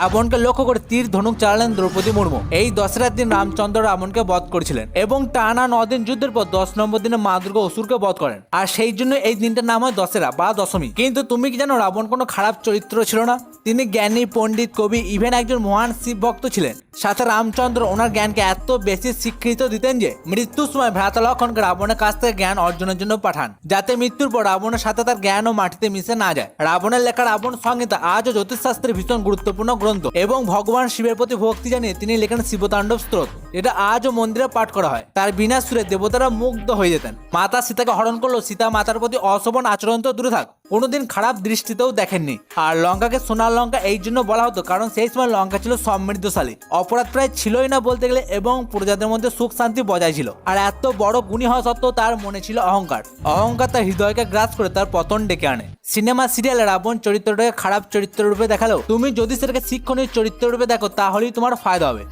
রাবণকে লক্ষ্য করে তীর ধনুক চালালেন দ্রৌপদী মুর্মু। এই দশরার দিন রামচন্দ্র রাবণকে বধ করেছিলেন এবং টানা নদিন যুদ্ধের পর দশ নম্বর দিনে মা দুর্গা অসুরকে বধ করেন। আর সেই জন্য এই দিনটার নাম হয় দশেরা বা দশমী। কিন্তু তুমি কি জানো রাবণ কোনো খারাপ চরিত্র ছিল না? তিনি জ্ঞানী, পণ্ডিত, কবি ইভেন একজন মহান শিব ভক্ত ছিলেন। সাথে রামচন্দ্র ওনার জ্ঞানকে এত বেশি স্বীকৃত দিতেন যে মৃত্যুর সময় ভ্রাতা লক্ষণকে রাবণের কাছ থেকে জ্ঞান অর্জনের জন্য পাঠান। যাতে মৃত্যুর পর রাবণের সাথে তার জ্ঞান ও মাটিতে মিশে না যায়। রাবণের লেখা রাবণ সংহিতা আজও জ্যোতিষশাস্ত্রের ভীষণ গুরুত্বপূর্ণ গ্রন্থ এবং ভগবান শিবের প্রতি ভক্তি জানিয়ে তিনি লেখেন শিবতাণ্ডব স্ত্রোত এটা আজও মন্দিরে পাঠ করা হয়। তার বিনা সুরে দেবতারা মুগ্ধ হয়ে যেতেন। মাতা সীতাকে হরণ করল সীতা মাতার প্রতি অশোভন আচরণ তো দূরে থাক। কোনোদিন খারাপ দৃষ্টিতেও দেখেননি। আর লঙ্কাকে সোনার লঙ্কা, এই জন্য বলা হতো, কারণ সেই সময় লঙ্কা ছিল সমৃদ্ধশালী। অপরাধ প্রায় ছিলই না বলতে গেলে, এবং প্রজাদের মধ্যে সুখ শান্তি বজায় ছিল। আর এত বড় গুণী হওয়া সত্ত্বেও তার মনে ছিল অহংকার। অহংকার তার হৃদয়কে গ্রাস করে তার পতন ডেকে আনে। সিনেমা, সিরিয়াল রাবণ চরিত্রটাকে খারাপ চরিত্র রূপে দেখালেও, তুমি যদি সেটাকে শিক্ষণীয় চরিত্র রূপে দেখো, তাহলেই তোমার ফায়দা হবে।